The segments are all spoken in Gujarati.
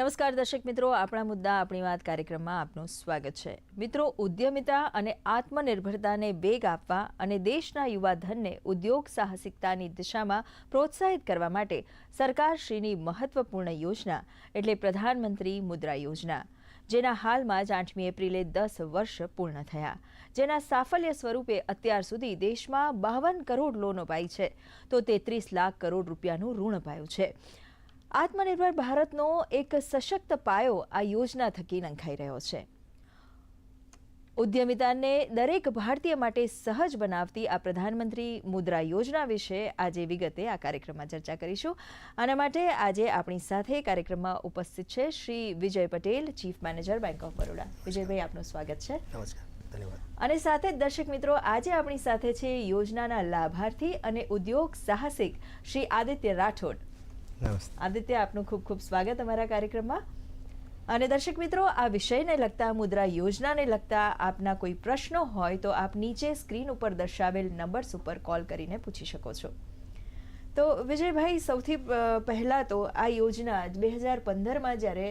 નમસ્કાર દર્શક મિત્રો, આપણા મુદ્દા, આપણી વાત કાર્યક્રમમાં આપનું સ્વાગત છે. મિત્રો, ઉદ્યમિતા અને આત્મનિર્ભરતાને વેગ આપવા અને દેશના યુવાધનને ઉદ્યોગ સાહસિકતાની દિશામાં પ્રોત્સાહિત કરવા માટે સરકારશ્રીની મહત્વપૂર્ણ યોજના, એટલે પ્રધાનમંત્રી મુદ્રા યોજના, જેના હાલમાં જ આઠમી એપ્રિલે દસ વર્ષ પૂર્ણ થયા. જેના સાફલ્ય સ્વરૂપે અત્યાર સુધી દેશમાં બાવન કરોડ લોન અપાઈ છે, તો તેત્રીસ લાખ કરોડ રૂપિયાનું ઋણ અપાયું છે. આત્મનિર્ભર ભારતનો એક સશક્ત પાયો આ યોજના થકી નંખાઈ રહ્યો છે. ઉદ્યમિતાને દરેક ભારતીય માટે સહજ બનાવતી આ પ્રધાનમંત્રી મુદ્રા યોજના વિશે આજે વિગતે આ કાર્યક્રમમાં ચર્ચા કરીશું. આના માટે આજે આપણી સાથે કાર્યક્રમમાં ઉપસ્થિત છે Shri Vijay Patel chief manager bank of Baroda. Vijaybhai આપનું સ્વાગત છે. નમસ્કાર અને સાથે જ દર્શક મિત્રો આજે આપણી સાથે છે યોજનાના લાભાર્થી અને ઉદ્યોગ સાહસિક શ્રી આદિત્ય રાઠોડ. નમસ્તે. આદિત્ય, આપનું ખૂબ ખૂબ સ્વાગત અમારા કાર્યક્રમમાં. અને દર્શક મિત્રો, આ વિષયને લગતા, મુદ્રા યોજનાને લગતા આપના કોઈ પ્રશ્નો હોય તો આપ નીચે સ્ક્રીન ઉપર દર્શાવેલ નંબર્સ ઉપર કોલ કરીને પૂછી શકો છો. તો વિજયભાઈ, સૌથી પહેલાં તો આ યોજના બે હજાર પંદરમાં જ્યારે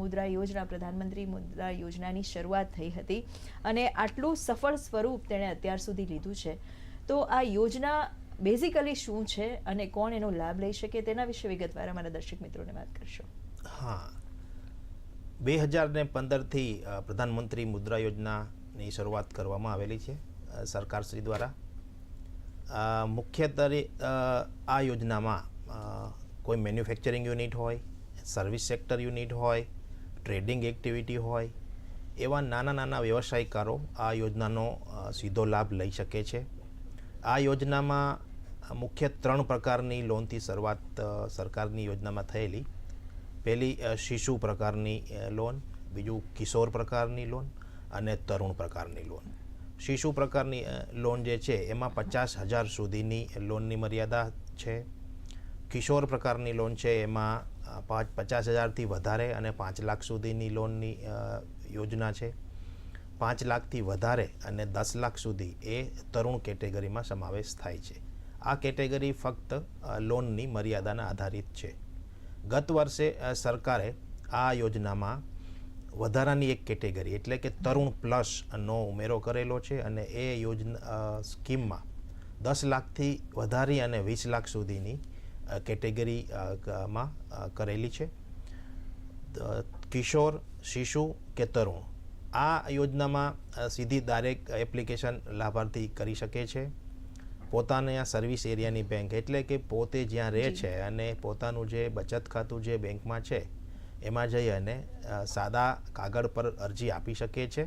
મુદ્રા યોજના, પ્રધાનમંત્રી મુદ્રા યોજનાની શરૂઆત થઈ હતી અને આટલું સફળ સ્વરૂપ તેણે અત્યાર સુધી લીધું છે. તો આ યોજના બેઝિકલી શું છે અને કોણ એનો લાભ લઈ શકે તેના વિશે વિગતવાર અમારા દર્શક મિત્રોને વાત કરશો. હા. બે હજાર ને પંદરથી પ્રધાનમંત્રી મુદ્રા યોજનાની શરૂઆત કરવામાં આવેલી છે સરકાર સરકારશ્રી દ્વારા. મુખ્યત્વે આ યોજનામાં કોઈ મેન્યુફેક્ચરિંગ યુનિટ હોય, સર્વિસ સેક્ટર યુનિટ હોય, ટ્રેડિંગ એક્ટિવિટી હોય, એવા નાના નાના વ્યવસાયકારો આ યોજનાનો સીધો લાભ લઈ શકે છે. આ યોજનામાં મુખ્ય ત્રણ પ્રકારની લોનથી શરૂઆત સરકારની યોજનામાં થયેલી. પહેલી શિશુ પ્રકારની લોન, બીજું કિશોર પ્રકારની લોન અને તરુણ પ્રકારની લોન. શિશુ પ્રકારની લોન જે છે એમાં પચાસ હજાર સુધીની લોનની મર્યાદા છે. કિશોર પ્રકારની લોન છે એમાં પાંચ, પચાસ હજારથી વધારે અને પાંચ લાખ સુધીની લોનની યોજના છે. પાંચ લાખથી વધારે અને દસ લાખ સુધી એ તરુણ કેટેગરીમાં સમાવેશ થાય છે. આ કેટેગરી ફક્ત લોનની મર્યાદાના આધારિત છે. ગત વર્ષે સરકારે આ યોજનામાં વધારાની એક કેટેગરી એટલે કે તરુણ પ્લસનો ઉમેરો કરેલો છે અને એ યોજના સ્કીમમાં દસ લાખથી વધારી અને વીસ લાખ સુધીની અ, કેટેગરી અ, ક- માં અ, કરેલી છે. કિશોર શિશુ કે તરુણ. આ યોજનામાં સીધી દરેક એપ્લિકેશન લાભાર્થી કરી શકે છે. પોતાને આ સર્વિસ એરિયાની બેંક એટલે કે પોતે જ્યાં રહે છે અને પોતાનું જે બચત ખાતું જે બેંકમાં છે એમાં જઈ અને સાદા કાગળ પર અરજી આપી શકે છે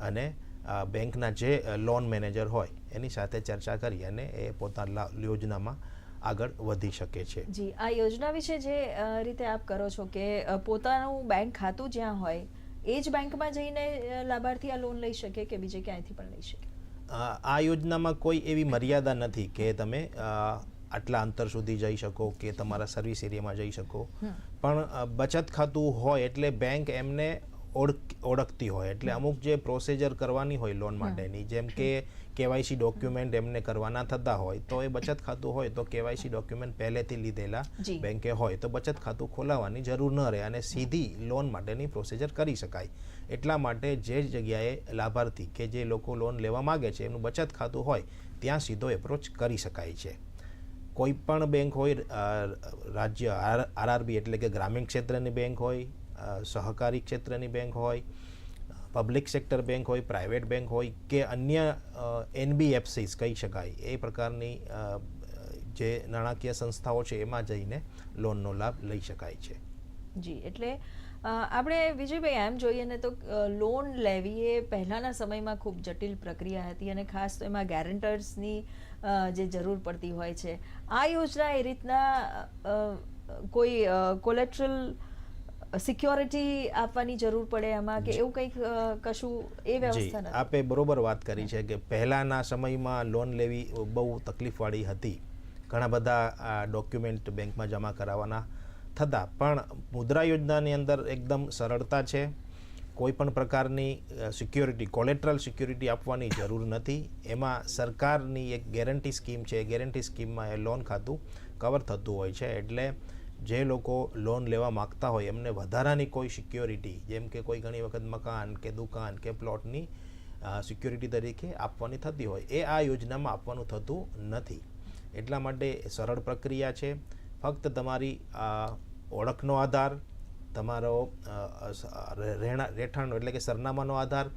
અને બેંકના જે લોન મેનેજર હોય એની સાથે ચર્ચા કરી અને એ પોતાના યોજનામાં આગળ વધી શકે છે. જી આ યોજના વિશે જે રીતે આપ કરો છો કે પોતાનું બેંક ખાતું જ્યાં હોય એ જ બેંકમાં જઈને લાભાર્થી આ લોન લઈ શકે કે બીજે ક્યાંયથી પણ લઈ શકે? આ યોજનામાં કોઈ એવી મર્યાદા નથી કે તમે આટલા અંતર સુધી જઈ શકો કે તમારા સર્વિસ એરિયામાં જઈ શકો. પણ બચત ખાતું હોય એટલે બેંક એમને ઓળખ ઓળખતી હોય. એટલે અમુક જે પ્રોસિજર કરવાની હોય લોન માટેની જેમ કે કેવાયસી ડોક્યુમેન્ટ એમને કરવાના થતા હોય તો એ બચત ખાતું હોય તો કેવાયસી ડોક્યુમેન્ટ પહેલેથી લીધેલા બેંકે હોય તો બચત ખાતું ખોલાવવાની જરૂર ન રહે અને સીધી લોન માટેની પ્રોસિજર કરી શકાય. એટલા માટે જે જગ્યાએ લાભાર્થી કે જે લોકો લોન લેવા માગે છે એમનું બચત ખાતું હોય ત્યાં સીધો એપ્રોચ કરી શકાય છે. કોઈ પણ બેંક હોય રાજ્ય આરઆરબી એટલે કે ગ્રામીણ ક્ષેત્રની બેંક હોય સહકારી ક્ષેત્રની બેંક હોય પબ્લિક સેક્ટર બેંક હોય પ્રાઇવેટ બેંક હોય કે અન્ય એનબીએફસીસ કહી શકાય, એ પ્રકારની જે નાણાકીય સંસ્થાઓ છે, એમાં જઈને લોનનો લાભ લઈ શકાય છે. જી, એટલે આપણે વિજયભાઈ એમ જોઈએ ને તો લોન લેવી એ પહેલાંના સમયમાં ખૂબ જટિલ પ્રક્રિયા હતી અને ખાસ તો એમાં ગેરંટર્સની જે જરૂર પડતી હોય છે. આ યોજના એ રીતના કોઈ કોલેટ્રલ સિક્યોરિટી આપવાની જરૂર પડે એમાં કે એવું કંઈક કશું એ વ્યવસ્થા નથી. આપે બરોબર વાત કરી છે કે પહેલાંના સમયમાં લોન લેવી બહુ તકલીફવાળી હતી. ઘણા બધા ડોક્યુમેન્ટ બેંકમાં જમા કરાવવાના થતા. પણ મુદ્રા યોજનાની અંદર એકદમ સરળતા છે. કોઈ પણ પ્રકારની સિક્યોરિટી કોલેટ્રલ સિક્યોરિટી આપવાની જરૂર નથી. એમાં સરકારની એક ગેરંટી સ્કીમ છે. એ ગેરંટી સ્કીમમાં એ લોન ખાતું કવર થતું હોય છે. એટલે જે લોકો લોન લેવા માગતા હોય, એમને વધારાની કોઈ સિક્યોરિટી જેમ કે કોઈ ઘણી વખત મકાન કે દુકાન કે પ્લોટની સિક્યોરિટી તરીકે આપવાની થતી હોય. એ આ યોજનામાં આપવાનું થતું નથી. એટલા માટે સરળ પ્રક્રિયા છે. ફક્ત તમારી ઓળખનો આધાર, તમારો રહેણા, રહેઠાણનો એટલે કે સરનામાનો આધાર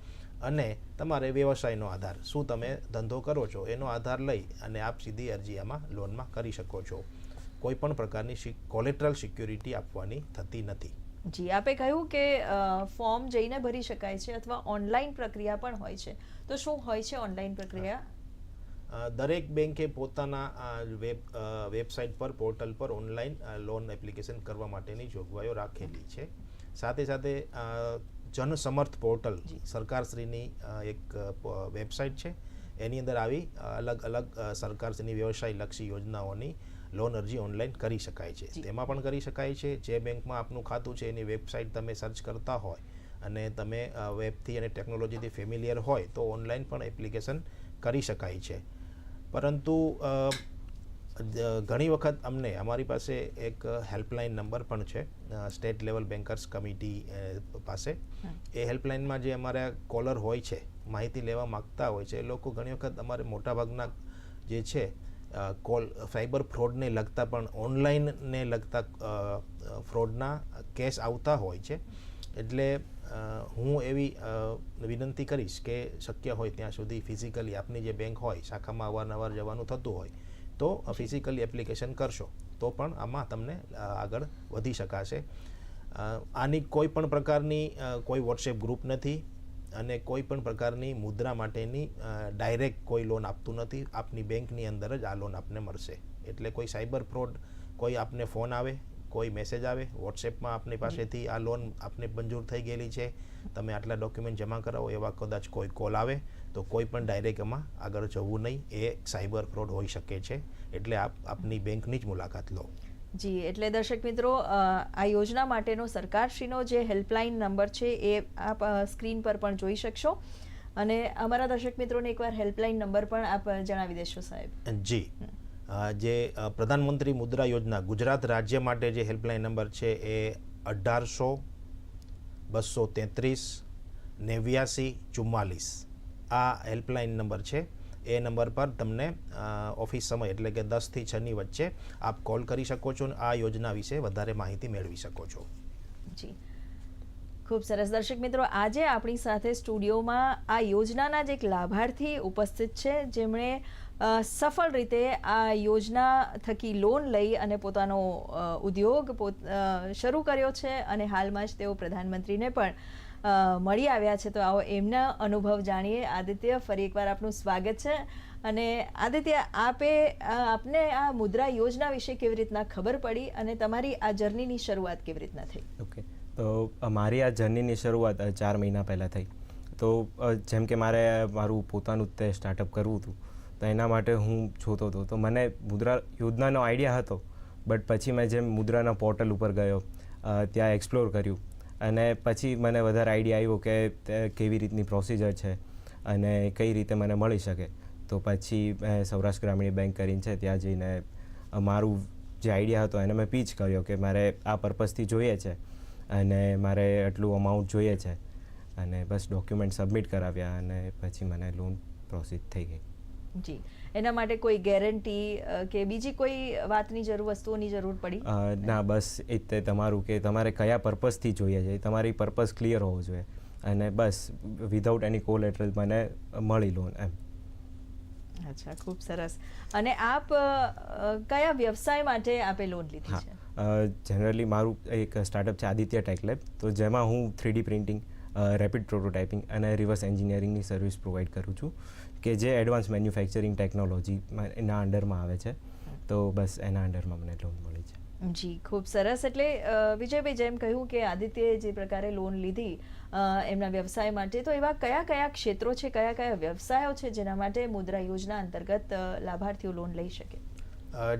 અને તમારે વ્યવસાયનો આધાર. શું તમે ધંધો કરો છો એનો આધાર લઈ અને આપ સીધી અરજી આમાં લોનમાં કરી શકો છો. કોઈ પણ પ્રકારની કોલેટરલ સિક્યુરિટી આપવાની થતી નથી. જી આપે કહ્યું કે ફોર્મ જઈને ભરી શકાય છે અથવા ઓનલાઈન પ્રક્રિયા પણ હોય છે. તો શું હોય છે ઓનલાઈન પ્રક્રિયા? દરેક બેંકે પોતાના વેબ વેબસાઇટ પર પોર્ટલ પર ઓનલાઈન લોન એપ્લિકેશન કરવા માટેની જોગવાઈઓ રાખેલી છે. સાથે સાથે જનસમર્થ પોર્ટલ. સરકારશ્રીની એક વેબસાઇટ છે. એની અંદર આવી અલગ અલગ સરકારશ્રીની વ્યવસાયલક્ષી યોજનાઓની લોન અરજી ઓનલાઈન કરી શકાય છે. તેમાં પણ કરી શકાય છે. જે બેંકમાં આપનું ખાતું છે એની વેબસાઇટ તમે સર્ચ કરતા હોય અને તમે વેબથી અને ટેકનોલોજીથી ફેમિલિયર હોય તો ઓનલાઈન પણ એપ્લિકેશન કરી શકાય છે. પરંતુ ઘણી વખત અમને અમારી પાસે એક હેલ્પલાઇન નંબર પણ છે સ્ટેટ લેવલ બેન્કર્સ કમિટી પાસે. એ હેલ્પલાઇનમાં જે અમારા કોલર હોય છે માહિતી લેવા માગતા હોય છે એ લોકો ઘણી વખત અમારે મોટાભાગના જે છે કોલ સાયબર ફ્રોડને લગતા પણ ઓનલાઈનને લગતા ફ્રોડના કેસ આવતા હોય છે. એટલે હું એવી વિનંતી કરીશ કે શક્ય હોય ત્યાં સુધી ફિઝિકલી આપની જે બેંક હોય શાખામાં અવારનવાર જવાનું થતું હોય તો ફિઝિકલી એપ્લિકેશન કરશો. તો પણ આમાં તમને આગળ વધી શકાશે. આની કોઈ પણ પ્રકારની કોઈ વોટ્સએપ ગ્રુપ નથી. અને કોઈ પણ પ્રકારની મુદ્રા માટેની ડાયરેક્ટ કોઈ લોન આપતું નથી. આપની બેંકની અંદર જ આ લોન આપને મળશે. એટલે કોઈ સાયબર ફ્રોડ કોઈ આપને ફોન આવે, કોઈ મેસેજ આવે વોટ્સએપમાં આપની પાસેથી આ લોન આપને મંજૂર થઈ ગયેલી છે. તમે આટલા ડોક્યુમેન્ટ જમા કરાવો, એવા કદાચ કોઈ કોલ આવે, તો કોઈ પણ ડાયરેક્ટ એમાં આગળ જવું નહીં. એ સાયબર ફ્રોડ હોઈ શકે છે. એટલે આપ, આપની બેંકની જ મુલાકાત લો. જી એટલે દર્શક મિત્રો આ યોજના માટેનો સરકારશ્રીનો જે હેલ્પલાઇન નંબર છે એ આપ સ્ક્રીન પર પણ જોઈ શકશો. અને અમારા દર્શક મિત્રોને એકવાર હેલ્પલાઇન નંબર પણ આપ જણાવી દેશો સાહેબ. જી. જે પ્રધાનમંત્રી મુદ્રા યોજના ગુજરાત રાજ્ય માટે જે હેલ્પલાઇન નંબર છે એ અઢારસો બસો તેત્રીસ નેવ્યાસી ચુમ્માલીસ. આ હેલ્પલાઇન નંબર છે. એ નંબર પર તમને ઓફિસ સમય એટલે કે દસથી છની વચ્ચે આપ કોલ કરી શકો છો અને આ યોજના વિશે વધારે માહિતી મેળવી શકો છો. જી. ખૂબ સરસ. દર્શક મિત્રો, આજે આપણી સાથે સ્ટુડિયોમાં આ યોજનાના જ એક લાભાર્થી ઉપસ્થિત છે, જેમણે સફળ રીતે આ યોજના થકી લોન લઈ અને પોતાનો ઉદ્યોગ પોત શરૂ કર્યો છે અને હાલમાં જ તેઓ પ્રધાનમંત્રીને પણ મળી આવ્યા છે. તો આવો એમના અનુભવ જાણીએ. આદિત્ય, ફરી એકવાર આપનું સ્વાગત છે. અને આદિત્ય, આપે આપને આ મુદ્રા યોજના વિશે કેવી રીતના ખબર પડી અને તમારી આ જર્નીની શરૂઆત કેવી રીતના થઈ? ઓકે. તો મારી આ જર્નીની શરૂઆત ચાર મહિના પહેલાં થઈ. તો જેમ કે મારે મારું પોતાનું તે સ્ટાર્ટઅપ કરવું હતું, તો એના માટે હું જોતો હતો. તો મને મુદ્રા યોજનાનો આઈડિયા હતો બટ પછી મેં જેમ મુદ્રાના પોર્ટલ ઉપર ગયો ત્યાં એક્સપ્લોર કર્યું. અને પછી મને વધારે આઈડિયા આવ્યો કે કેવી રીતની પ્રોસિજર છે અને કઈ રીતે મને મળી શકે. તો પછી મેં સૌરાષ્ટ્ર ગ્રામીણ બેંક કરીને છે, ત્યાં જઈને મારું જે આઈડિયા હતો એને મેં પીચ કર્યો કે મારે આ પર્પઝથી જોઈએ છે અને મારે આટલું અમાઉન્ટ જોઈએ છે. અને બસ ડોક્યુમેન્ટ સબમિટ કરાવ્યા અને પછી મને લોન પ્રોસીડ થઈ ગઈ. જી. એના માટે કોઈ ગેરંટી કે બીજી કોઈ વાતની જરૂર વસ્તુઓની જરૂર પડી? ના બસ એ તે તમારું કે તમારે કયા પર્પઝથી જોઈએ છે. તમારી પર્પઝ ક્લિયર હોવો જોઈએ. અને બસ વિધાઉટ એની કોલેટરલ મને મળી લોન એમ. અચ્છા ખૂબ સરસ. અને આપ કયા વ્યવસાય માટે આપે લોન લીધી છે? જનરલી મારું એક સ્ટાર્ટઅપ છે આદિત્ય ટેકલેબ તો જેમાં હું three D printing rapid prototyping અને રિવર્સ એન્જિનિયરિંગની સર્વિસ પ્રોવાઈડ કરું છું. કે જે એડવાન્સ મેન્યુફેક્ચરિંગ ટેકનોલોજી એના અંડરમાં આવે છે. તો બસ એના અંડરમાં મને લોન મળી છે. જી ખૂબ સરસ. એટલે વિજયભાઈ જેમ કહ્યું કે આદિત્યએ જે પ્રકારે લોન લીધી એમના વ્યવસાય માટે તો એવા કયા કયા ક્ષેત્રો છે કયા કયા વ્યવસાયો છે જેના માટે મુદ્રા યોજના અંતર્ગત લાભાર્થીઓ લોન લઈ શકે?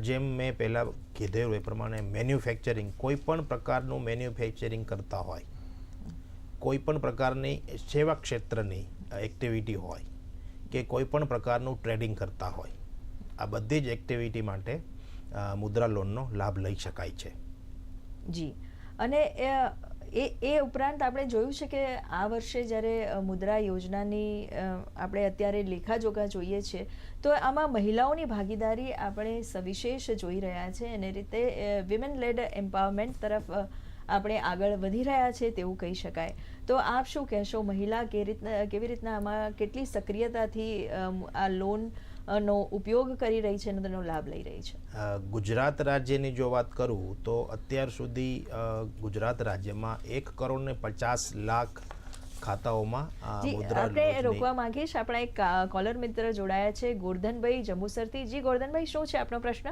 જેમ મેં પહેલાં કીધેલું એ પ્રમાણે મેન્યુફેક્ચરિંગ કોઈ પણ પ્રકારનું મેન્યુફેક્ચરિંગ કરતા હોય કોઈ પણ પ્રકારની સેવા ક્ષેત્રની એક્ટિવિટી હોય કે કોઈ પણ પ્રકારનું ટ્રેડિંગ કરતા હોય. આ બધી જ એક્ટિવિટી માટે મુદ્રા લોનનો લાભ લઈ શકાય છે. જી. અને એ એ ઉપરાંત આપણે જોયું છે કે આ વર્ષે જ્યારે મુદ્રા યોજનાની આપણે અત્યારે લેખાજોખા જોઈએ છીએ તો આમાં મહિલાઓની ભાગીદારી આપણે સવિશેષ જોઈ રહ્યા છે. અને રીતે વિમેન લેડ એમ્પાવરમેન્ટ તરફ આપણે આગળ વધી રહ્યા છે તેવું કહી શકાય. તો આપ શું કહેશો મહિલા કે રીતના કેવી રીતના આમાં કેટલી સક્રિયતાથી આ લોન નો ઉપયોગ કરી રહી છે અને તેનો લાભ લઈ રહી છે? ગુજરાત રાજ્યની જો વાત કરું તો અત્યાર સુધી ગુજરાત રાજ્યમાં એક કરોડ ને પચાસ લાખ ખાતાઓમાં આપણે રોકવા માંગીશ આપણા એક કોલર મિત્ર જોડાયા છે ગોરધનભાઈ જંબુસરથી. જી ગોરધનભાઈ શું છે આપનો પ્રશ્ન?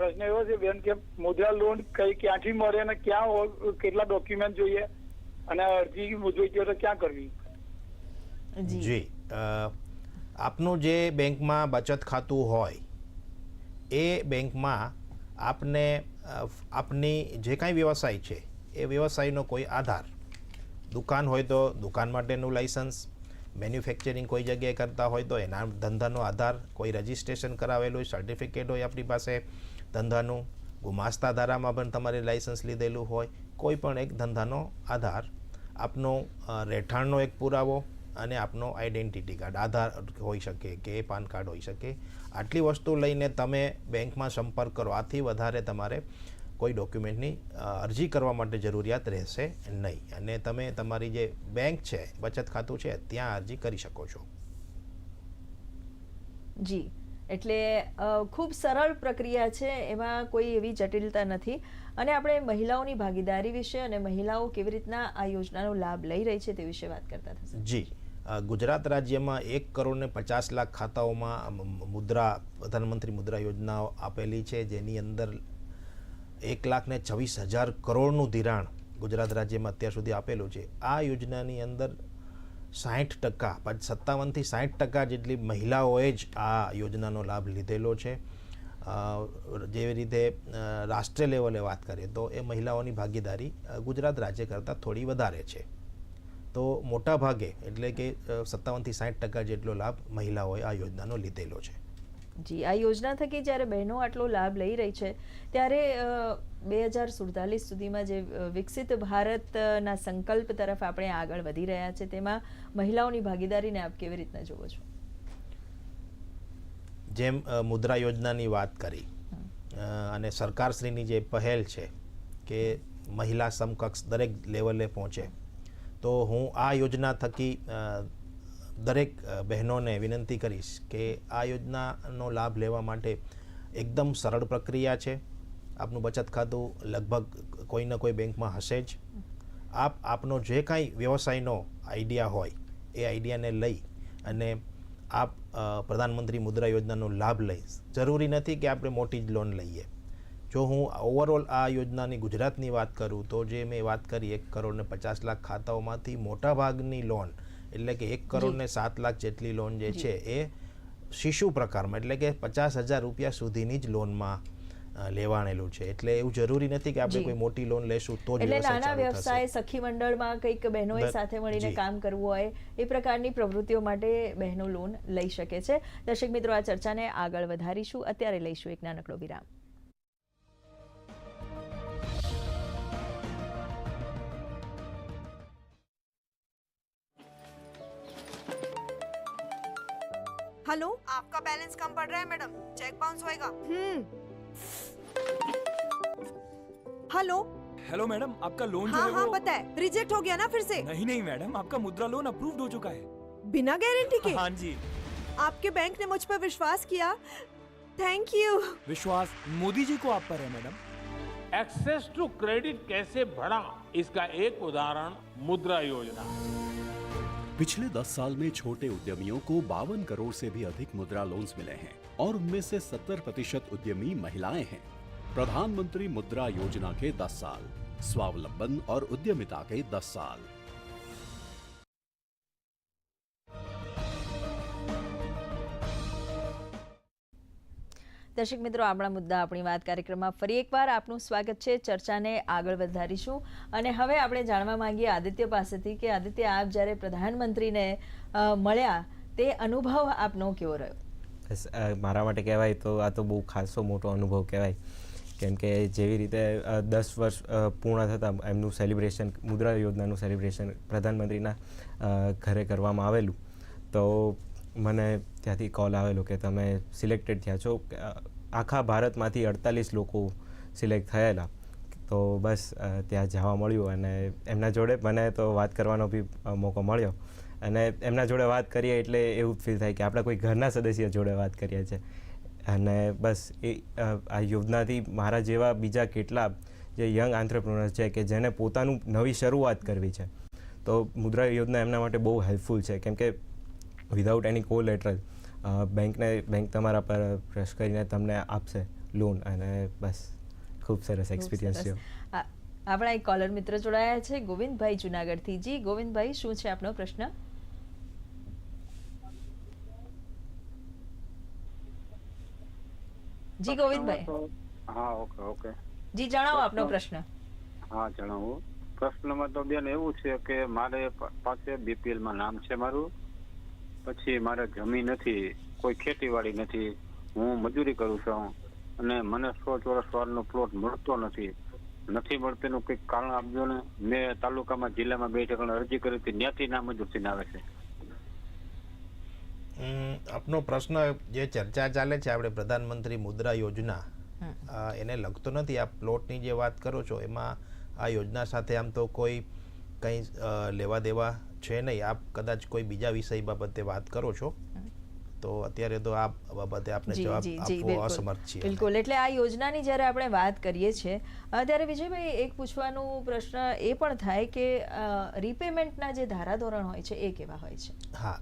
પ્રશ્ન એવો છે બેન કે મુદ્રા લોન કઈ ક્યાંથી મળે અને ક્યાં કેટલા ડોક્યુમેન્ટ જોઈએ અને અરજી જોઈતી હોય તો ક્યાં કરવી? જી. આપનું જે બેંકમાં બચત ખાતું હોય એ બેંકમાં આપને આપની જે કાંઈ વ્યવસાય છે એ વ્યવસાયનો કોઈ આધાર. દુકાન હોય તો દુકાન માટેનું લાઇસન્સ મેન્યુફેક્ચરિંગ કોઈ જગ્યાએ કરતા હોય તો એના ધંધાનો આધાર કોઈ રજિસ્ટ્રેશન કરાવેલું હોય સર્ટિફિકેટ હોય આપણી પાસે ધંધાનું ગુમાસ્તા ધારામાં પણ તમારે લાઇસન્સ લીધેલું હોય, કોઈ પણ એક ધંધાનો આધાર, આપનો રહેઠાણનો એક પુરાવો અને આપનો આઈડેન્ટિટી કાર્ડ આધાર હોઈ શકે કે પાન કાર્ડ હોઈ શકે. આટલી વસ્તુ લઈને તમે બેંકમાં સંપર્ક કરો, આથી વધારે તમારે કોઈ ડોક્યુમેન્ટની અરજી કરવા માટે જરૂરિયાત રહેશે નહીં. અને તમે તમારી જે બેંક છે, બચત ખાતું છે, ત્યાં અરજી કરી શકો છો. જી. એટલે ખૂબ સરળ પ્રક્રિયા છે, એમાં કોઈ એવી જટિલતા નથી. અને આપણે મહિલાઓની ભાગીદારી વિશે અને મહિલાઓ કેવી રીતના આ યોજનાનો લાભ લઈ રહી છે તે વિશે વાત કરતા થશે જી. ગુજરાત રાજ્યમાં એક કરોડ ને પચાસ લાખ ખાતાઓમાં મુદ્રા, પ્રધાનમંત્રી મુદ્રા યોજના આપેલી છે, જેની અંદર એક લાખ ને છવ્વીસ હજાર કરોડનું ધિરાણ ગુજરાત રાજ્યમાં અત્યાર સુધી આપેલું છે. આ યોજનાની અંદર સાઠ ટકા સત્તાવનથી સાઠ ટકા જેટલી મહિલાઓએ જ આ યોજનાનો લાભ લીધેલો છે. જેવી રીતે રાષ્ટ્રીય લેવલે વાત કરીએ તો એ મહિલાઓની ભાગીદારી ગુજરાત રાજ્ય કરતાં થોડી વધારે છે. તો મોટા ભાગે એટલે કે સત્તાવનથી સાઠ ટકા જેટલો લાભ મહિલાઓએ આ યોજનાનો લીધેલો છે. જી, આ યોજના થકી જ્યારે બહેનો આટલો લાભ લઈ રહી છે, ત્યારે બે હજાર સુડતાલીસ સુધીમાં જે વિકસિત ભારતના સંકલ્પ તરફ આપણે આગળ વધી રહ્યા છે તેમાં મહિલાઓની ભાગીદારીને આપ કેવી રીતના જોવો છો? જેમ મુદ્રા યોજનાની વાત કરી અને સરકારશ્રીની જે પહેલ છે કે મહિલા સમકક્ષ દરેક લેવલે પહોંચે તો હું આ યોજના થકી દરેક બહેનોને વિનંતી કરીશ કે આ યોજનાનો લાભ લેવા માટે એકદમ સરળ પ્રક્રિયા છે આપનું બચત ખાતું લગભગ કોઈને કોઈ બેંકમાં હશે જ. આપ આપનો જે કાંઈ વ્યવસાયનો આઈડિયા હોય એ આઈડિયાને લઈ અને આપ પ્રધાનમંત્રી મુદ્રા યોજનાનો લાભ લઈ. જરૂરી નથી કે આપણે મોટી જ લોન લઈએ. જો હું ઓવરઓલ આ યોજનાની ગુજરાતની વાત કરું તો જે મેં વાત કરી એક કરોડ ને પચાસ લાખ ખાતાઓમાંથી મોટા ભાગની લોન એટલે કે એક કરોડ ને સાત લાખ જેટલી લોન જે છે એ શિશુ પ્રકારમાં એટલે કે પચાસ હજાર રૂપિયા સુધીની જ લોનમાં લેવાણેલું છે એટલે એવું જરૂરી નથી કે આપણે જી. કોઈ મોટી લોન લેશું તો જ એટલે વ્યવસાય નાના ચાલુ થશે વ્યવસાય સખી મંડળમાં કંઈક બહેનોએ બ- સાથે મળીને જી. કામ કરવું હોય એ પ્રકારની પ્રવૃત્તિઓ માટે બહેનો લોન લઈ શકે છે દર્શક મિત્રો આ ચર્ચાને આગળ વધારીશું અત્યારે લઈશું એક નાનકડો વિરામ हेलो आपका बैलेंस कम पड़ रहा है मैडम चेक बाउंस होएगा हम्म हेलो हेलो मैडम आपका लोन हाँ, जो हाँ है हाँ वो पता है। रिजेक्ट हो गया ना फिर से। नहीं नहीं मैडम आपका मुद्रा लोन अप्रूव्ड हो चुका है। बिना गारंटी के? हाँ जी। आपके बैंक ने मुझ पर विश्वास किया। थैंक यू विश्वास मोदी जी को आप पर है मैडम एक्सेस टू क्रेडिट कैसे बढ़ा? इसका एक उदाहरण मुद्रा योजना। पिछले 10 साल में छोटे उद्यमियों को बावन करोड़ से भी अधिक मुद्रा लोन्स मिले हैं और उनमें से 70 प्रतिशत उद्यमी महिलाएँ हैं। प्रधानमंत्री मुद्रा योजना के 10 साल स्वावलंबन और उद्यमिता के 10 साल દર્શક મિત્રો આપણા મુદ્દા આપણી વાત કાર્યક્રમમાં ફરી એકવાર આપનું સ્વાગત છે ચર્ચાને આગળ વધારીશું અને હવે આપણે જાણવા માંગીએ આદિત્ય પાસેથી કે આદિત્ય આપ જ્યારે પ્રધાનમંત્રીને અ, મળ્યા તે અનુભવ આપનો કેવો રહ્યો બસ, અ, મારા માટે કહેવાય તો આ તો બહુ ખાસો મોટો અનુભવ કહેવાય કેમ કે જેવી રીતે દસ વર્ષ પૂર્ણ થતાં એમનું સેલિબ્રેશન મુદ્રા યોજનાનું સેલિબ્રેશન પ્રધાનમંત્રીના ઘરે કરવામાં આવેલું, તો મને ત્યાંથી કોલ આવેલો કે તમે સિલેક્ટેડ થયા છો. આખા ભારતમાંથી અડતાલીસ લોકો સિલેક્ટ થયેલા. તો બસ ત્યાં જવા મળ્યું અને એમના જોડે મને તો વાત કરવાનો બી મોકો મળ્યો. અને એમના જોડે વાત કરીએ એટલે એવું ફીલ થાય કે આપણે કોઈ ઘરના સદસ્ય જોડે વાત કરીએ છીએ. અને બસ એ આ યોજનાથી મારા જેવા બીજા કેટલા જે યંગ આંત્રપ્રિનર છે કે જેને પોતાનું નવી શરૂઆત કરવી છે. તો મુદ્રા યોજના એમના માટે બહુ હેલ્પફુલ છે. કેમ કે વિધાઉટ એની કો લેટર બેંકને બેંક તમારા પર પ્રેસ કરીને તમને આપશે લોન અને બસ ખૂબ સરસ એક્સપિરિયન્સ થયો. આપણા એક કોલર મિત્ર જોડાયા છે ગોવિંદભાઈ જુનાગઢથી. જી ગોવિંદભાઈ શું છે આપનો પ્રશ્ન? જી ગોવિંદભાઈ. હા ઓકે ઓકે. જી જણાવો આપનો પ્રશ્ન. હા જણાવું. પ્રશ્નમાં તો બેન એવું છે કે મારે પાસે બીપીએલમાં નામ છે મારું. પછી મારે જમીન નથી કોઈ ખેતીવાડી નથી. હું મજૂરી કરું છું અને મને સો ચોરસ વારનો પ્લોટ મળતો નથી. નથી મળતેનું કંઈક કારણ આપજો ને. મેં તાલુકામાં જિલ્લામાં બે ઠેકાણે અરજી કરી હતી ત્યાંથી નામ જ ઉઠીને આવે છે. આપનો પ્રશ્ન જે ચર્ચા ચાલે છે આપણે પ્રધાનમંત્રી મુદ્રા યોજના એને લગતો નથી. આ પ્લોટની જે વાત કરો છો એમાં આ યોજના સાથે આમ તો કોઈ કંઈ લેવા દેવા છે નહીં. આપ કદાચ કોઈ બીજા વિષય બાબતે વાત કરો છો તો અત્યારે તો આ બાબતે આપને જવાબ આપવો અસમર્થ છીએ બિલકુલ. એટલે આ યોજનાની જ્યારે આપણે વાત કરીએ છીએ ત્યારે વિજયભાઈ એક પૂછવાનું પ્રશ્ન એ પણ થાય કે રીપેમેન્ટના જે ધારાધોરણ હોય છે એ કેવા હોય છે? હા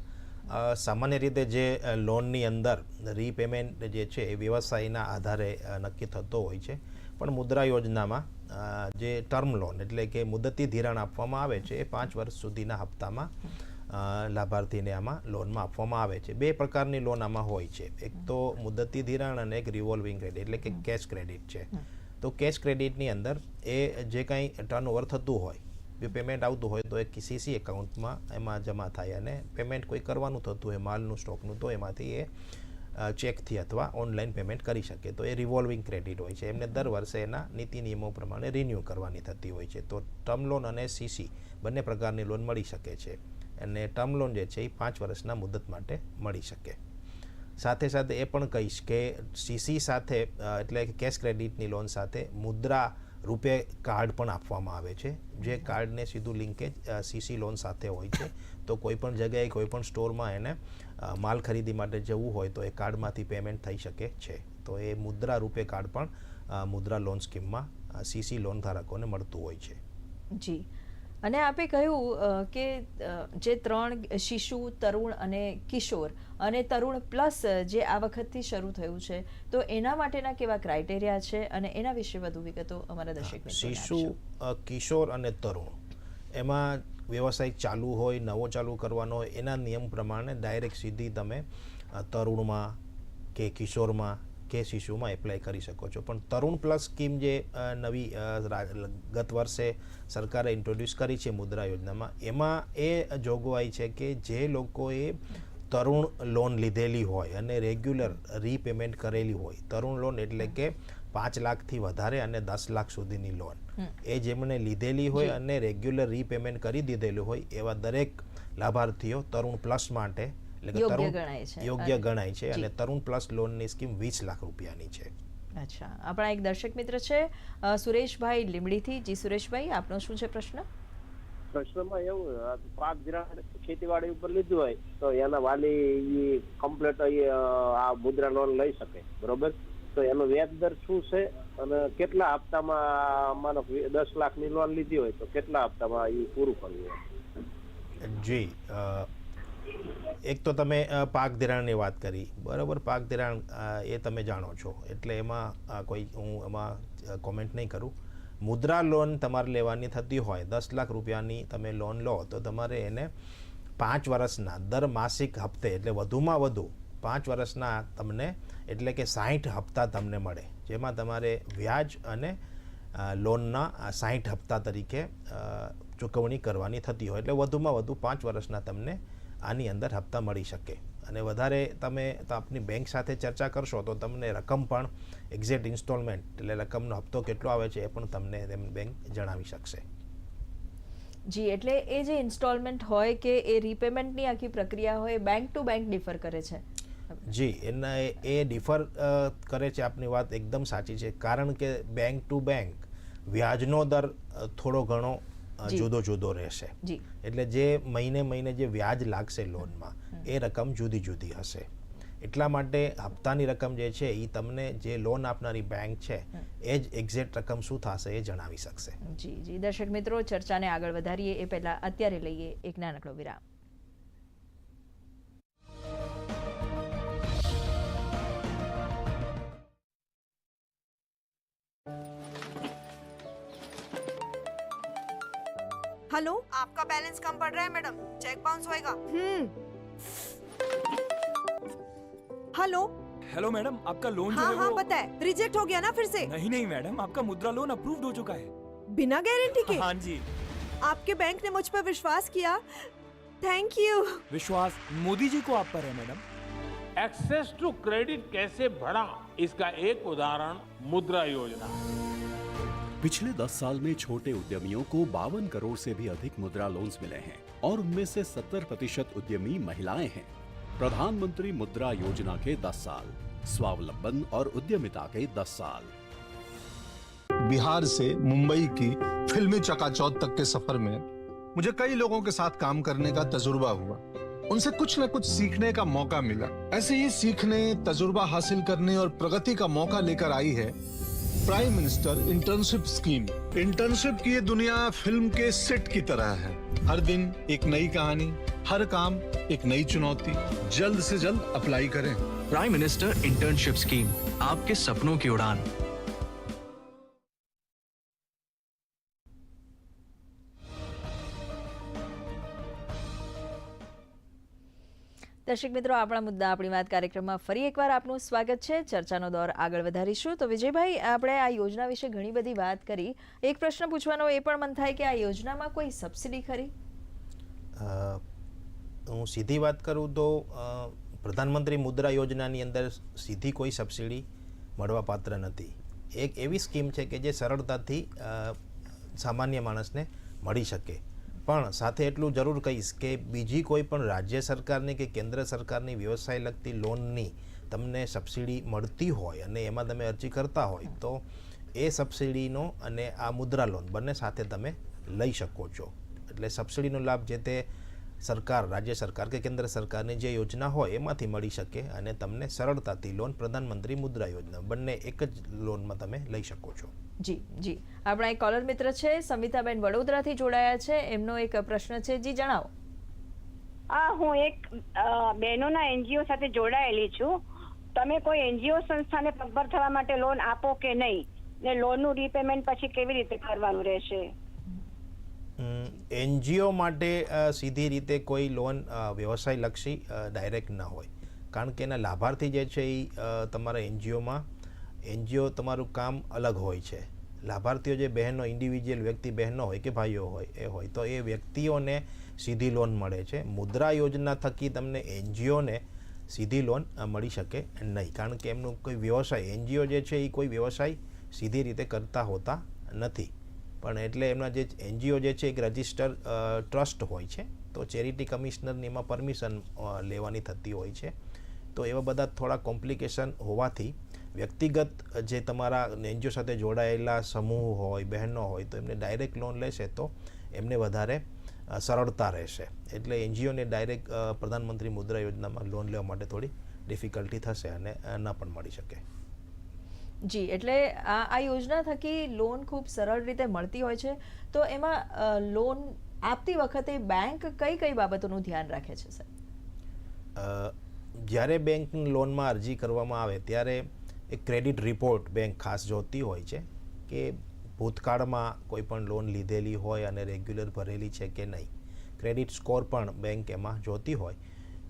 સામાન્ય રીતે જે લોનની અંદર રીપેમેન્ટ જે છે એ વ્યવસાયના આધારે નક્કી થતો હોય છે. પણ મુદ્રા યોજનામાં જે ટર્મ લોન એટલે કે મુદતી ધિરાણ આપવામાં આવે છે એ પાંચ વર્ષ સુધીના હપ્તામાં લાભાર્થીને આમાં લોનમાં આપવામાં આવે છે. બે પ્રકારની લોન આમાં હોય છે. એક તો મુદતી ધિરાણ અને એક રિવોલ્વિંગ ક્રેડિટ એટલે કે કેશ ક્રેડિટ છે. તો કેશ ક્રેડિટની અંદર એ જે કાંઈ ટર્નઓવર થતું હોય જો પેમેન્ટ આવતું હોય તો એ સીસી એકાઉન્ટમાં એમાં જમા થાય અને પેમેન્ટ કોઈ કરવાનું થતું હોય, માલનું સ્ટોકનું તો એમાંથી એ ચેકથી અથવા ઓનલાઈન પેમેન્ટ કરી શકે. તો એ રિવોલ્વિંગ ક્રેડિટ હોય છે. એમને દર વર્ષે એના નીતિ નિયમો પ્રમાણે રિન્યૂ કરવાની થતી હોય છે. તો ટર્મ લોન અને સીસી બંને પ્રકારની લોન મળી શકે છે. અને ટર્મ લોન જે છે એ પાંચ વર્ષના મુદત માટે મળી શકે. સાથે સાથે એ પણ કહીશ કે સીસી સાથે એટલે કેશ ક્રેડિટની લોન સાથે મુદ્રા રૂપે કાર્ડ પણ આપવામાં આવે છે. જે કાર્ડને સીધું લિંકેજ સીસી લોન સાથે હોય છે. તો કોઈ પણ જગ્યાએ, કોઈ પણ સ્ટોરમાં એને માલ ખરીદી માટે જવું હોય તો એ કાર્ડમાંથી પેમેન્ટ થઈ શકે છે. તો એ મુદ્રા રૂપે કાર્ડ પણ મુદ્રા લોન સ્કીમમાં સીસી લોન ધારકોને મળતું હોય છે. જી. અને આપે કહ્યું કે જે ત્રણ શિશુ તરુણ અને કિશોર અને તરુણ પ્લસ જે આ વખતથી શરૂ થયું છે તો એના માટેના કેવા ક્રાઇટેરિયા છે અને એના વિશે વધુ વિગતો અમારા દર્શક શિશુ કિશોર અને તરુણ એમાં વ્યવસાય ચાલુ હોય નવો ચાલુ કરવાનો હોય એના નિયમ પ્રમાણે ડાયરેક્ટ સીધી તમે તરુણમાં કે કિશોરમાં કે શિશુમાં એપ્લાય કરી શકો છો. પણ તરુણ પ્લસ સ્કીમ જે નવી ગત વર્ષે સરકારે ઇન્ટ્રોડ્યુસ કરી છે મુદ્રા યોજનામાં એમાં એ જોગવાઈ છે કે જે લોકોએ તરુણ લોન લીધેલી હોય અને રેગ્યુલર રીપેમેન્ટ કરેલી હોય તરુણ લોન એટલે કે પાંચ લાખથી વધારે અને દસ લાખ સુધીની લોન એ જેમણે લીધેલી હોય અને રેગ્યુલર રીપેમેન્ટ કરી દીધેલું હોય એવા દરેક લાભાર્થીઓ તરુણ પ્લસ માટે એટલે કે યોગ્ય તરુણ ગણાય છે. યોગ્ય ગણાય છે અને તરુણ પ્લસ લોનની સ્કીમ વીસ લાખ રૂપિયાની છે. અચ્છા. આપણા એક દર્શક મિત્ર છે સુરેશભાઈ લીમડીથી જી સુરેશભાઈ આપનો શું છે પ્રશ્ન? પ્રશ્નમાં એવું પાક ધિરાણ ખેતીવાડી ઉપર લીધું હોય તો એના વાલી એ કમ્પ્લેટ આ મુદ્રા લોન લઈ શકે. બરોબર? તો એનો વ્યાજ દર શું છે અને કેટલા હપ્તામાં માનો દસ લાખની લોન લીધી હોય તો કેટલા હપ્તામાં એ પૂરું કરવું હોય? જી એક તો તમે પાક ધિરાણની વાત કરી. બરાબર, પાક ધિરાણ એ તમે જાણો છો. એટલે એમાં કોઈ હું એમાં કોમેન્ટ નહીં કરું. મુદ્રા લોન તમારે લેવાની થતી હોય, દસ લાખ રૂપિયાની તમે લોન લો, તો તમારે એને પાંચ વર્ષના, દર માસિક હપ્તે, એટલે વધુમાં વધુ પાંચ વર્ષના તમને, એટલે કે સાહીઠ હપ્તા તમને મળે. જેમાં તમારે વ્યાજ અને લોનના સાહીઠ હપ્તા તરીકે ચૂકવણી કરવાની થતી હોય. એટલે વધુમાં વધુ પાંચ વર્ષના તમને આની અંદર હપ્તા મળી શકે. અને વધારે તમે આપની બેંક સાથે ચર્ચા કરશો તો તમને રકમ પણ એક્ઝેક્ટ ઇન્સ્ટોલમેન્ટ એટલે રકમનો હપ્તો કેટલો આવે છે એ પણ તમને તેમ બેંક જણાવી શકશે. જી એટલે એ જે ઇન્સ્ટોલમેન્ટ હોય કે એ રીપેમેન્ટની આખી પ્રક્રિયા હોય બેંક ટુ બેંક ડિફર કરે છે. જી એના એ- ડિફર કરે છે આપની વાત એકદમ સાચી છે. કારણ કે બેંક ટુ બેંક વ્યાજનો દર થોડો ઘણો. જુદો જુદો રહેશે. એટલે જે મહિને મહિને જે વ્યાજ લાગશે લોનમાં એ રકમ જુદી જુદી હશે. એટલા માટે હપ્તાની રકમ જે છે એ તમને જે લોન આપનારી બેંક છે એ જ એક્ઝેક્ટ રકમ શું થશે એ જણાવી શકશે. જી જી. દર્શક મિત્રો ચર્ચાને આગળ વધારીએ એ પહેલા અત્યારે લઈએ એક નાનકડો વિરામ. हेलो? आपका बैलेंस कम पड़ रहा है मैडम। चेक बाउंस होएगा। हम्म। हेलो? हेलो मैडम आपका लोन जो हाँ है हाँ वो पता है रिजेक्ट हो गया ना फिर से? नहीं नहीं मैडम आपका मुद्रा लोन अप्रूव्ड हो चुका है। बिना गारंटी के? हाँ जी। आपके बैंक ने मुझ पर विश्वास किया? थैंक यू विश्वास मोदी जी को आप पर है मैडम। एक्सेस टू क्रेडिट कैसे बढ़ा? इसका एक उदाहरण मुद्रा योजना। है पिछले 10 साल में छोटे उद्यमियों को बावन करोड़ से भी अधिक मुद्रा लोन्स मिले हैं और उनमें से 70 प्रतिशत उद्यमी महिलाएँ हैं। प्रधानमंत्री मुद्रा योजना के 10 साल, स्वावलंबन और उद्यमिता के 10 साल। बिहार से मुंबई की फिल्मी चकाचौंध तक के सफ़र में मुझे कई लोगों के साथ काम करने का तजुर्बा हुआ। उनसे कुछ न कुछ सीखने का मौका मिला। ऐसे ही सीखने, तजुर्बा हासिल करने और प्रगति का मौका लेकर आई है prime minister internship scheme internship की ये दुनिया फ़िल्म के सेट की तरह है। हर दिन एक नई कहानी हर काम एक नई चुनौती। जल्द से जल्द अप्लाई करें। प्राइम मिनिस्टर इंटर्नशिप स्कीम आपके सपनों की उड़ान। દર્શક મિત્રો, આપણા મુદ્દા, આપણી વાત કાર્યક્રમમાં ફરી એકવાર આપનું સ્વાગત છે. ચર્ચાનો દોર આગળ વધારીશું. તો વિજયભાઈ, આપણે આ યોજના વિશે ઘણી બધી વાત કરી. એક પ્રશ્ન પૂછવાનો એ પણ મન થાય કે આ યોજનામાં કોઈ સબસિડી ખરી? હું સીધી વાત કરું તો પ્રધાનમંત્રી મુદ્રા યોજનાની અંદર સીધી કોઈ સબસિડી મળવા પાત્ર નથી. એક એવી સ્કીમ છે કે જે સરળતાથી સામાન્ય માણસને મળી શકે. પણ સાથે એટલું જરૂર કહીશ કે બીજી કોઈ પણ રાજ્ય સરકારની કે કેન્દ્ર સરકારની વ્યવસાય લગતી લોનની તમને સબસિડી મળતી હોય અને એમાં તમે અરજી કરતા હોય તો એ સબસિડીનો અને આ મુદ્રા લોન બંને સાથે તમે લઈ શકો છો. એટલે સબસિડીનો લાભ જે તે સરકાર રાજ્ય સરકાર કે કેન્દ્ર સરકારની જે યોજના હોય એમાંથી મળી શકે અને તમને સરળતાથી લોન પ્રધાનમંત્રી મુદ્રા યોજના બંને એક જ લોનમાં તમે લઈ શકો છો. જી જી. આપણા એક કોલર મિત્ર છે સમિતાબેન વડોદરાથી જોડાયા છે. એમનો એક પ્રશ્ન છે જી જણાવો. આ હું એક બહેનોના એનજીઓ સાથે જોડાયેલી છું. તમે કોઈ એનજીઓ સંસ્થાને પગભર થવા માટે લોન આપો કે નહીં? ને લોનનું રીપેમેન્ટ પછી કેવી રીતે કરવાનું રહેશે? એનજીઓ માટે સીધી રીતે કોઈ લોન વ્યવસાયલક્ષી ડાયરેક્ટ ન હોય. કારણ કે એના લાભાર્થી જે છે એ તમારા એનજીઓમાં, એનજીઓ તમારું કામ અલગ હોય છે. લાભાર્થીઓ જે બહેનો ઇન્ડિવિજ્યુઅલ વ્યક્તિ બહેનો હોય કે ભાઈઓ હોય, એ હોય, તો એ વ્યક્તિઓને સીધી લોન મળે છે. મુદ્રા યોજના થકી તમને એનજીઓને સીધી લોન મળી શકે નહીં. કારણ કે એમનું કોઈ વ્યવસાય, એનજીઓ જે છે એ કોઈ વ્યવસાય સીધી રીતે કરતા હોતા નથી. પણ એટલે એમના જે એનજીઓ જે છે, એક રજિસ્ટર ટ્રસ્ટ હોય છે, તો ચેરિટી કમિશનરની એમાં પરમિશન લેવાની થતી હોય છે. તો એવા બધા થોડા કોમ્પ્લિકેશન હોવાથી વ્યક્તિગત જે તમારા એનજીઓ સાથે જોડાયેલા સમૂહ હોય, બહેનો હોય, તો એમને ડાયરેક્ટ લોન લેશે તો એમને વધારે સરળતા રહેશે. એટલે એનજીઓને ડાયરેક્ટ પ્રધાનમંત્રી મુદ્રા યોજનામાં લોન લેવા માટે થોડી ડિફિકલ્ટી થશે અને ન પણ મળી શકે. જી, એટલે આ યોજના થકી લોન ખૂબ સરળ રીતે મળતી હોય છે. તો એમાં લોન આપતી વખતે બેંક કઈ કઈ બાબતોનું ધ્યાન રાખે છે, સર? જ્યારે બેંક લોનમાં અરજી કરવામાં આવે, ત્યારે એક ક્રેડિટ રિપોર્ટ બેંક ખાસ જોતી હોય છે કે ભૂતકાળમાં કોઈ પણ લોન લીધેલી હોય અને રેગ્યુલર ભરેલી છે કે નહીં. ક્રેડિટ સ્કોર પણ બેંક એમાં જોતી હોય.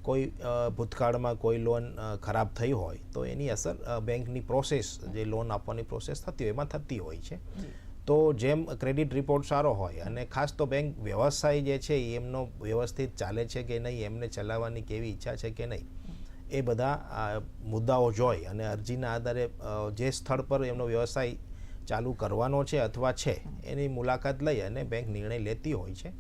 કોઈ ભૂતકાળમાં કોઈ લોન ખરાબ થઈ હોય તો એની અસર બેંકની પ્રોસેસ જે લોન આપવાની પ્રોસેસ થતી હોય એમાં થતી હોય છે. તો જેમ ક્રેડિટ રિપોર્ટ સારો હોય અને ખાસ તો બેંક વ્યવસાય જે છે એમનો વ્યવસ્થિત ચાલે છે કે નહીં એમને ચલાવવાની કેવી ઈચ્છા છે કે નહીં એ બધા મુદ્દાઓ જોઈ અને અરજીના આધારે જે સ્થળ પર એમનો વ્યવસાય ચાલુ કરવાનો છે અથવા છે એની મુલાકાત લઈ અને બેંક નિર્ણય લેતી હોય છે.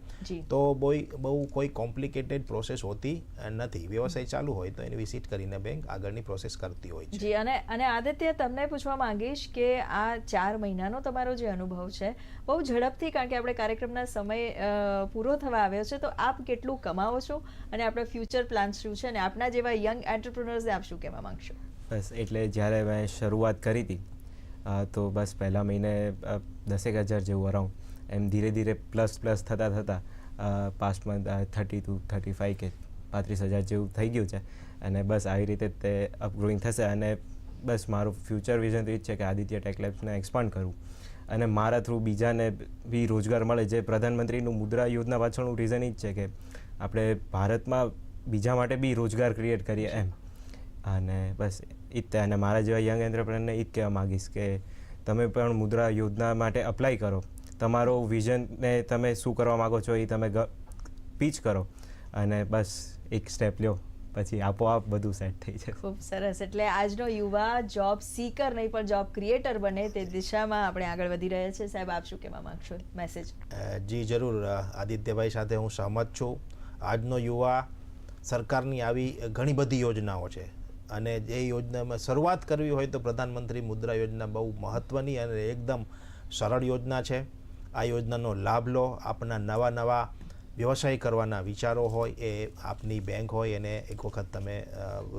તો બહુ બહુ કોઈ કોમ્પ્લિકેટેડ પ્રોસેસ હોતી નથી. વ્યવસાય ચાલુ હોય તો એની વિઝિટ કરીને બેંક આગળની પ્રોસેસ કરતી હોય છે. જી અને અને આદિત્ય તમને પૂછવા માંગીશ કે આ ચાર મહિનાનો તમારો જે અનુભવ છે બહુ ઝડપથી કારણ કે આપણે કાર્યક્રમના સમય પૂરો થવા આવ્યો છે તો આપ કેટલું કમાવો છો? અને આપણા ફ્યુચર પ્લાન શું છે? અને આપના જેવા યંગ એન્ટરપ્રિનર્સને આપ શું કહેવા માંગશો? બસ એટલે જ્યારે મેં શરૂઆત કરી હતી તો બસ પહેલા મહિને દસેક હજાર જેવું અરાઉન્ડ એમ ધીરે ધીરે પ્લસ પ્લસ થતાં થતાં પાસ્ટમાં થર્ટી ટુ થર્ટી ફાઈવ કે પાંત્રીસ હજાર જેવું થઈ ગયું છે. અને બસ આવી રીતે તે અપગ્રોઈંગ થશે અને બસ મારું ફ્યુચર વિઝન તો એ જ છે કે આદિત્ય ટેક લેબ્સને એક્સપાન્ડ કરું. અને મારા થ્રુ બીજાને બી રોજગાર મળે. જે પ્રધાનમંત્રીનું મુદ્રા યોજના પાછળનું રીઝન એ જ છે કે આપણે ભારતમાં બીજા માટે બી રોજગાર ક્રિએટ કરીએ એમ. અને બસ એ જ અને મારા જેવા યંગ એન્ટરપ્રેનરને એ જ કહેવા માગીશ કે તમે પણ મુદ્રા યોજના માટે અપ્લાય કરો. તમારો વિઝનને તમે શું કરવા માગો છો એ તમે પીચ કરો અને બસ એક સ્ટેપ લ્યો. પછી આપોઆપ બધું સેટ થઈ જાય ખૂબ સરસ. એટલે આજનો યુવા જોબ સીકર નહીં પણ જોબ ક્રિએટર બને તે દિશામાં આપણે આગળ વધી રહ્યા છે સાહેબ આપ શું કહેવા માંગશો? મેસેજ જી જરૂર. આદિત્યભાઈ સાથે હું સહમત છું. આજનો યુવા સરકારની આવી ઘણી બધી યોજનાઓ છે. અને એ યોજનામાં શરૂઆત કરવી હોય તો પ્રધાનમંત્રી મુદ્રા યોજના બહુ મહત્ત્વની અને એકદમ સરળ યોજના છે. આ યોજનાનો લાભ લો. આપના નવા નવા વ્યવસાય કરવાના વિચારો હોય એ આપની બેંક હોય એને એક વખત તમે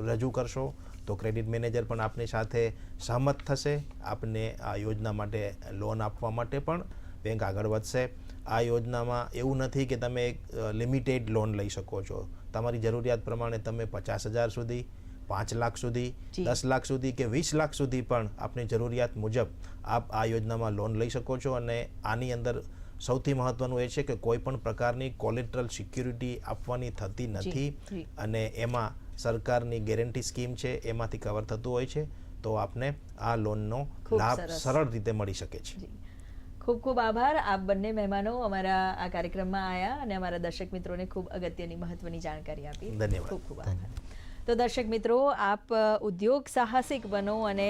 રજૂ કરશો તો ક્રેડિટ મેનેજર પણ આપની સાથે સહમત થશે. આપને આ યોજના માટે લોન આપવા માટે પણ બેંક આગળ વધશે. આ યોજનામાં એવું નથી કે તમે એક લિમિટેડ લોન લઈ શકો છો. તમારી જરૂરિયાત પ્રમાણે તમે પચાસ હજાર સુધી પાંચ લાખ સુધી દસ લાખ સુધી કે વીસ લાખ સુધી પણ આપની જરૂરિયાત મુજબ આપ આ યોજનામાં લોન લઈ શકો છો અને આની અંદર સૌથી મહત્વનું એ છે કે કોઈ પણ પ્રકારની કોલેટ્રલ સિક્યુરિટી આપવાની થતી નથી અને એમાં સરકારની ગેરંટી સ્કીમ છે એમાંથી કવર થતું હોય છે તો આપને આ લોનનો લાભ સરળ રીતે મળી શકે છે. ખૂબ ખૂબ આભાર. આપ બંને મહેમાનો અમારા આ કાર્યક્રમમાં આવ્યા અને અમારા દર્શક મિત્રોને ખૂબ અગત્યની મહત્વની જાણકારી આપી. ધન્યવાદ. ખૂબ ખૂબ આભાર. તો દર્શક મિત્રો, આપ ઉદ્યોગ સાહસિક બનો અને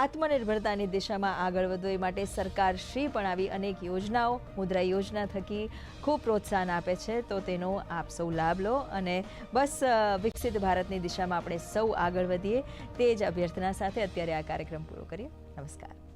આત્મનિર્ભરતાની દિશામાં આગળ વધો, એ માટે સરકાર શ્રી પણ આવી અનેક યોજનાઓ, મુદ્રા યોજના થકી ખૂબ પ્રોત્સાહન આપે છે. તો તેનો આપ સૌ લાભ લો અને બસ વિકસિત ભારતની દિશામાં આપણે સૌ આગળ વધીએ. તે જ અભ્યર્થના સાથે અત્યારે આ કાર્યક્રમ પૂરો કરીએ. નમસ્કાર.